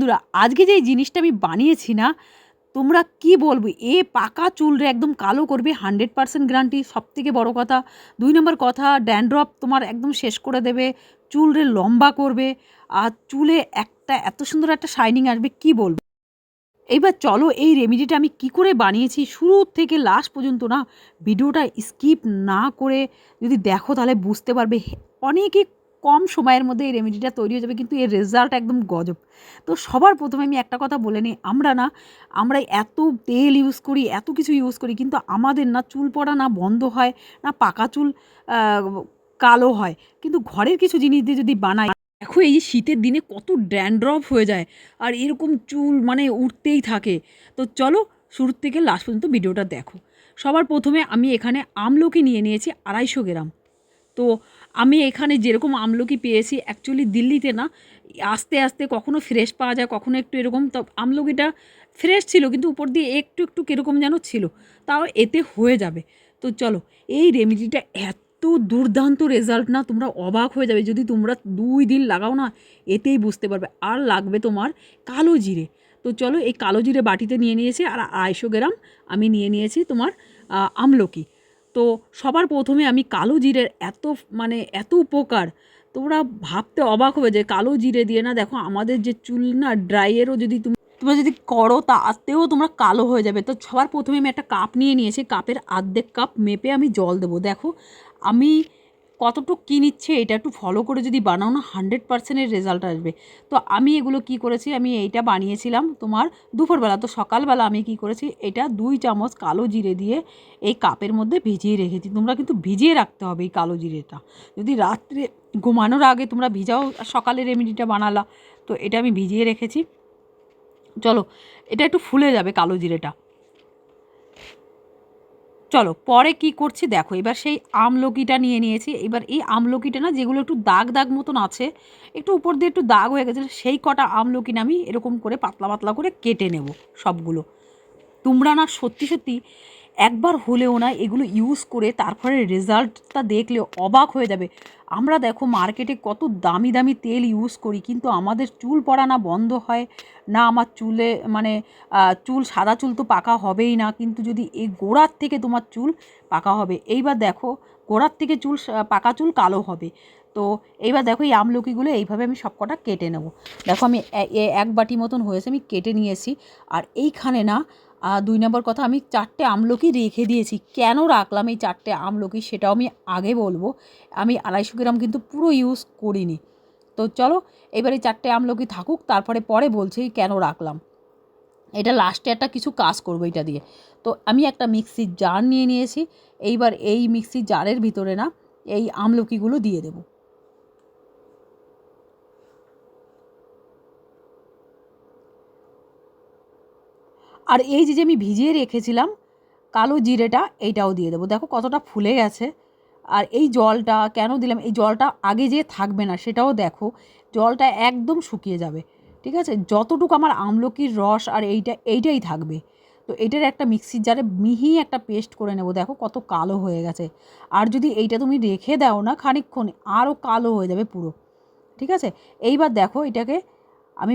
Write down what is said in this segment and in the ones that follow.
বন্ধুরা, আজকে যে জিনিসটা আমি বানিয়েছি না, তোমরা কি বলব? এ পাকা চুলরে একদম কালো করবে হান্ড্রেড পার্সেন্ট গ্যারান্টি সব থেকে বড়ো কথা। দুই নম্বর কথা ড্যান্ড্রফ তোমার একদম শেষ করে দেবে চুলরে লম্বা করবে, আর চুলে একটা, এত সুন্দর একটা শাইনিং আসবে, কি বলব? এইবার চলো, এই রেমেডিটা আমি কি করে বানিয়েছি, শুরু থেকে লাস্ট পর্যন্ত না, ভিডিওটা স্কিপ না করে যদি দেখো, তাহলে বুঝতে পারবে। অনেকই কম সময়ের মধ্যে এই রেমেডিটা তৈরি হয়ে যাবে, কিন্তু এর রেজাল্ট একদম গজব। তো সবার প্রথমে আমি একটা কথা বলে নিই, আমরা না, আমরা এত তেল ইউজ করি, এত কিছু ইউজ করি, কিন্তু আমাদের না চুল পড়া না বন্ধ হয়, না পাকা চুল কালো হয়। কিন্তু ঘরের কিছু জিনিস দিয়ে যদি বানাই, দেখো এই যে শীতের দিনে কত ড্যান্ড্রফ হয়ে যায়, আর এরকম চুল মানে উঠতেই থাকে। তো চলো শুরু থেকে লাস্ট পর্যন্ত ভিডিওটা দেখো। সবার প্রথমে আমি এখানে আমলকি নিয়ে নিয়েছি আড়াইশো গ্রাম। তো আমি এখানে যেরকম আমলকি পেয়েছি অ্যাকচুয়ালি দিল্লিতে না, আস্তে আস্তে কখনো ফ্রেশ পাওয়া যায়, কখনো একটু এরকম, তো আমলকিটা ফ্রেশ ছিল, কিন্তু উপর দিয়ে একটু একটু কীরকম যেন ছিল, তাও এতে হয়ে যাবে। তো চলো, এই রেমেডিটা এত দুর্দান্ত রেজাল্ট না, তোমরা অবাক হয়ে যাবে, যদি তোমরা দুই দিন লাগাও না, এতেই বুঝতে পারবে, আর লাগবে তোমার কালো জিরে। তো চলো, এই কালো জিরে বাটিতে নিয়ে নিয়েছি, আর আড়াইশো গ্রাম আমি নিয়ে নিয়েছি তোমার আমলকি। তো সবার প্রথমে আমি কালো জিরের এত মানে এত উপকার, তোমরা ভাবতে অবাক হবে যে কালো জিরে দিয়ে না দেখো আমাদের যে চুল না ড্রাইয়েরও যদি তুমি, তোমরা যদি করো তাতেও তোমরা কালো হয়ে যাবে। তো সবার প্রথমে আমি একটা কাপ নিয়ে নিয়েছি, কাপের আর্ধেক কাপ মেপে আমি জল দেবো। দেখো আমি কতটুকু কী নিচ্ছে এটা একটু ফলো করে যদি বানাও না হান্ড্রেড পার্সেন্টের রেজাল্ট আসবে। তো আমি এগুলো কি করেছি? আমি এইটা বানিয়েছিলাম তোমার দুপুরবেলা। তো সকালবেলা আমি কি করেছি? এটা দুই চামচ কালো জিরে দিয়ে এই কাপের মধ্যে ভিজিয়ে রেখেছি। তোমরা কিন্তু ভিজিয়ে রাখতে হবে এই কালো জিরেটা। যদি রাত্রে ঘুমানোর আগে তোমরা ভিজাও সকালে রেমেডিটা বানালা। তো এটা আমি ভিজিয়ে রেখেছি। চলো, এটা একটু ফুলে যাবে কালো জিরেটা। চলো, পরে কি করছি দেখো, এবার সেই আমলকিটা নিয়ে নিয়েছি। এবার এই আমলকিটা না, যেগুলো একটু দাগ দাগ মতন আছে, একটু উপর দিয়ে একটু দাগ হয়ে গেছে, সেই কটা আমলকি আমি এরকম করে পাতলা পাতলা করে কেটে নেব সবগুলো। তোমরা না সত্যি সত্যি একবার হলেও না এগুলো ইউজ করে তারপরে রেজাল্টটা দেখলে অবাক হয়ে যাবে। আমরা দেখো মার্কেটে কত দামি দামি তেল ইউজ করি, কিন্তু আমাদের চুল পড়া না বন্ধ হয়। না আমার চুলে মানে চুল, সাদা চুল তো পাকা হবেই না, কিন্তু যদি এই গোড়ার থেকে তোমার চুল পাকা হবে, এইবার দেখো গোড়ার থেকে চুল পাকা চুল কালো হবে। তো এইবার দেখো এই আমলকিগুলো এইভাবে আমি সবকটা কেটে নেব। দেখো আমি এক বাটি মতন হয়েছে, আমি কেটে নিয়েছি। আর এইখানে না আহ, দুই নম্বর কথা আমি চারটে আমলকি রেখে দিয়েছি। কেন রাখলাম এই চারটে আমলকি সেটাও আমি আগে বলব। আমি আড়াইশো গ্রাম কিন্তু পুরো ইউজ করিনি। তো চলো এবারে চারটে আমলকি থাকুক তারপরে পরে বলছি কেন রাখলাম। এটা লাস্টে একটা কিছু কাজ করব এটা দিয়ে। তো আমি একটা মিক্সির জার নিয়ে নিয়েছি। এইবার এই মিক্সির জারের ভিতরে না এই আমলকিগুলো দিয়ে দেবো। আর এই যে আমি ভিজিয়ে রেখেছিলাম, কালো জিরেটা এইটাও দিয়ে দেবো। দেখো কতটা ফুলে গেছে। আর এই জলটা কেন দিলাম? এই জলটা আগে যে থাকবে না, সেটাও দেখো। জলটা একদম শুকিয়ে যাবে, ঠিক আছে? যতটুকু আমার আমলকির রস আর এইটা, এইটাই থাকবে। তো এটার একটা মিক্সির জারে মিহি একটা পেস্ট করে নেব। দেখো কত কালো হয়ে গেছে। আর যদি এইটা তুমি রেখে দাও না খানিকক্ষণ, আরও কালো হয়ে যাবে পুরো, ঠিক আছে? এইবার দেখো এটাকে আমি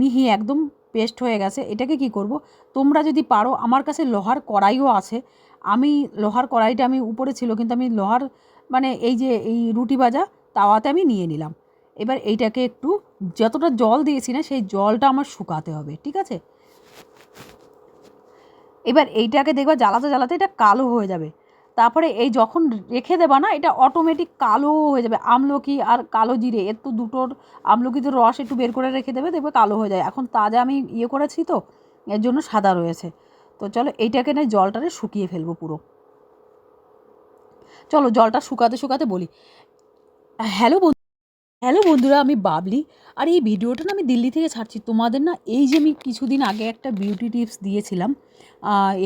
মিহি একদম পেস্ট হয়ে গেছে, এটাকে কি করব? তোমরা যদি পারো, আমার কাছে লোহার কড়াইও আছে। আমি, লোহার কড়াইটা আমি উপরে ছিল, কিন্তু আমি লোহার মানে এই যে, এই রুটি ভাজা, তাওয়াতে আমি নিয়ে নিলাম। এবার এইটাকে একটু, যতটা জল দিয়েছি না, সেই জলটা আমার শুকাতে হবে, ঠিক আছে? এবার এইটাকে দেখবা জ্বালাতে জ্বালাতে এটা কালো হয়ে যাবে। তারপরে এই যখন রেখে দেবা না, এটা অটোমেটিক কালো হয়ে যাবে, আমলকি আর কালো জিরে, এর তো দুটোর আমলকিতে রস একটু বের করে রেখে দেবে, দেখবে কালো হয়ে যায়। এখন তাজা আমি ইয়ে করেছি তো, এর জন্য সাদা রয়েছে। তো চলো এইটাকে না জলটারে শুকিয়ে ফেলব পুরো। চলো জলটা শুকাতে শুকাতে বলি। হ্যালো বন্ধু, হ্যালো বন্ধুরা, আমি বাবলি। আর এই ভিডিওটা না আমি দিল্লি থেকে ছাড়ছি। তোমাদের না এই যে আমি কিছুদিন আগে একটা বিউটি টিপস দিয়েছিলাম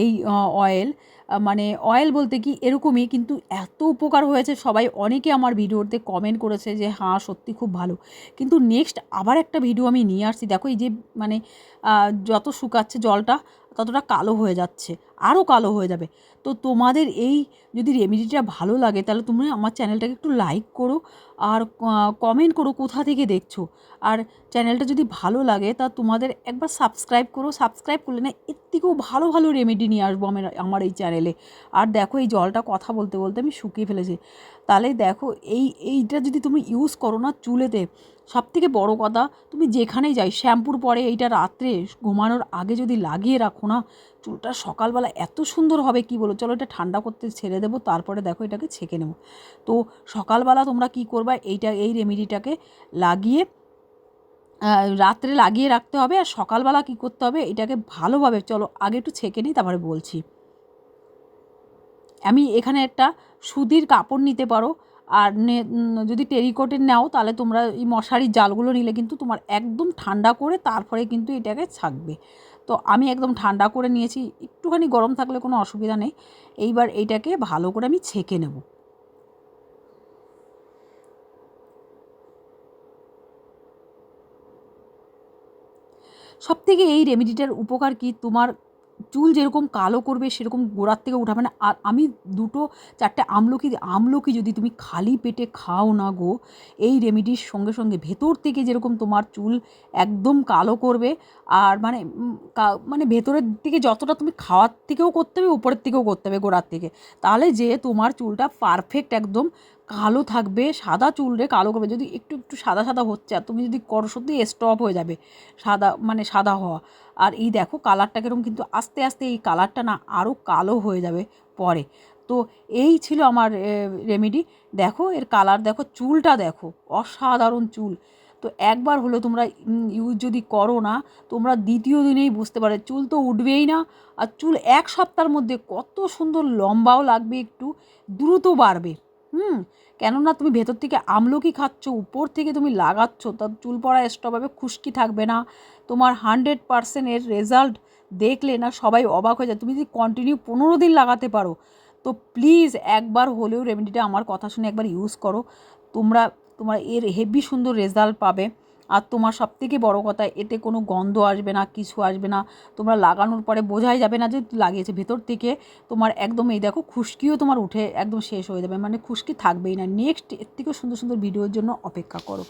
এই অয়েল মানে অয়েল বলতে কি এরকমই, কিন্তু এত উপকার হয়েছে। সবাই অনেকে আমার ভিডিওতে কমেন্ট করেছে যে হ্যাঁ সত্যি খুব ভালো। কিন্তু নেক্সট আবার একটা ভিডিও আমি নিয়ে আসছি। দেখো, এই যে মানে যত শুকাচ্ছে জলটা, ততটা কালো হয়ে যাচ্ছে আরও কালো হয়ে যাবে। তো তোমাদের এই যদি রেমেডিটা ভালো লাগে, তাহলে তোমরা আমার চ্যানেলটাকে একটু লাইক করো আর কমেন্ট করো কোথা থেকে দেখছ। আর চ্যানেলটা যদি ভালো লাগে, তা তোমাদের একবার সাবস্ক্রাইব করো। সাবস্ক্রাইব করলে না, এর থেকেও ভালো ভালো ভালো রেমেডি নিয়ে আসব আমার আমার এই চ্যানেলে আর দেখো এই জলটা কথা বলতে বলতে আমি শুকিয়ে ফেলেছি। তাহলে দেখো এই, এইটা যদি তুমি ইউজ করো না চুলেতে সব থেকে বড়ো কথা তুমি যেখানেই যাই, শ্যাম্পুর পরে এইটা রাত্রে ঘুমানোর আগে যদি লাগিয়ে রাখো না, চুলটা সকালবেলা এত সুন্দর হবে কি বলো? চলো এটা ঠান্ডা করতে ছেড়ে দেবো, তারপরে দেখো এটাকে ছেঁকে নেব। তো সকালবেলা তোমরা কি করবা? এইটা, এই রেমেডিটাকে লাগিয়ে রাত্রে লাগিয়ে রাখতে হবে আর সকালবেলা কি করতে হবে, এটাকে ভালোভাবে চলো আগে একটু ছেঁকে নিই, তারপরে বলছি। আমি এখানে একটা সুতির কাপড় নিতে পারো, আর যদি টেরিকোটের নাও তাহলে তোমরা এই মশারির জালগুলো নিলে কিন্তু তোমার একদম ঠান্ডা করে তারপরে কিন্তু এটাকে ছাকবে। তো আমি একদম ঠান্ডা করে নিয়েছি, একটুখানি গরম থাকলে কোনো অসুবিধা নেই, এইবার এইটাকে ভালো করে আমি ছেঁকে নেব। সব থেকে এই রেমেডিটার উপকার কি? তোমার চুল যেরকম কালো করবে, সেরকম গোড়ার থেকে উঠাবে না। আর আমি দুটো, চারটে আমলকি আমলকি যদি তুমি খালি পেটে খাও না গো, এই রেমেডির সঙ্গে সঙ্গে ভেতর থেকে যেরকম তোমার চুল একদম কালো করবে, আর মানে মানে ভেতরের দিকে যতটা তুমি খাওয়ার থেকেও করতে হবে, উপরের থেকেও করতে হবে গোড়ার থেকে, তাহলে যে তোমার চুলটা পারফেক্ট একদম কালো থাকবে, সাদা চুল রে, কালো করবে। যদি একটু একটু সাদা সাদা হচ্ছে, আর তুমি যদি করো, সত্যি স্টপ হয়ে যাবে, সাদা মানে সাদা হওয়া। আর এই দেখো কালারটা কীরকম, কিন্তু আস্তে আস্তে এই কালারটা না আরও কালো হয়ে যাবে পরে। তো এই ছিল আমার রেমেডি দেখো, এর কালার দেখো, চুলটা দেখো, অসাধারণ চুল। তো একবার হলো তোমরা ইউজ যদি করো না, তোমরা দ্বিতীয় দিনেই বুঝতে পারো চুল তো উঠবেই না। আর চুল এক সপ্তাহের মধ্যে কত সুন্দর লম্বাও লাগবে একটু, দ্রুত বাড়বে। হুম, কেননা তুমি ভেতর থেকে আমলকি খাচ্ছ, উপর থেকে তুমি লাগাচ্ছ, তার চুল পড়া স্টপ হবে খুশকি থাকবে না। তোমার হান্ড্রেড পার্সেন্টের রেজাল্ট দেখলে না সবাই অবাক হয়ে যায়। তুমি যদি কন্টিনিউ পনেরো দিন লাগাতে পারো, তো প্লিজ একবার হলেও রেমেডিটা আমার কথা শুনে একবার ইউজ করো। তোমরা, তোমার এর হেভি সুন্দর রেজাল্ট পাবে। আর তোমার সব থেকে বড়ো কথা, এতে কোনো গন্ধ আসবে না, কিছু আসবে না। তোমরা লাগানোর পরে বোঝাই যাবে না যে লাগিয়েছে। ভেতর থেকে তোমার একদম এই দেখো খুশকিও তোমার উঠে একদম শেষ হয়ে যাবে। মানে খুশকি থাকবেই না। নেক্সট এর থেকেও সুন্দর সুন্দর ভিডিওর জন্য অপেক্ষা করো।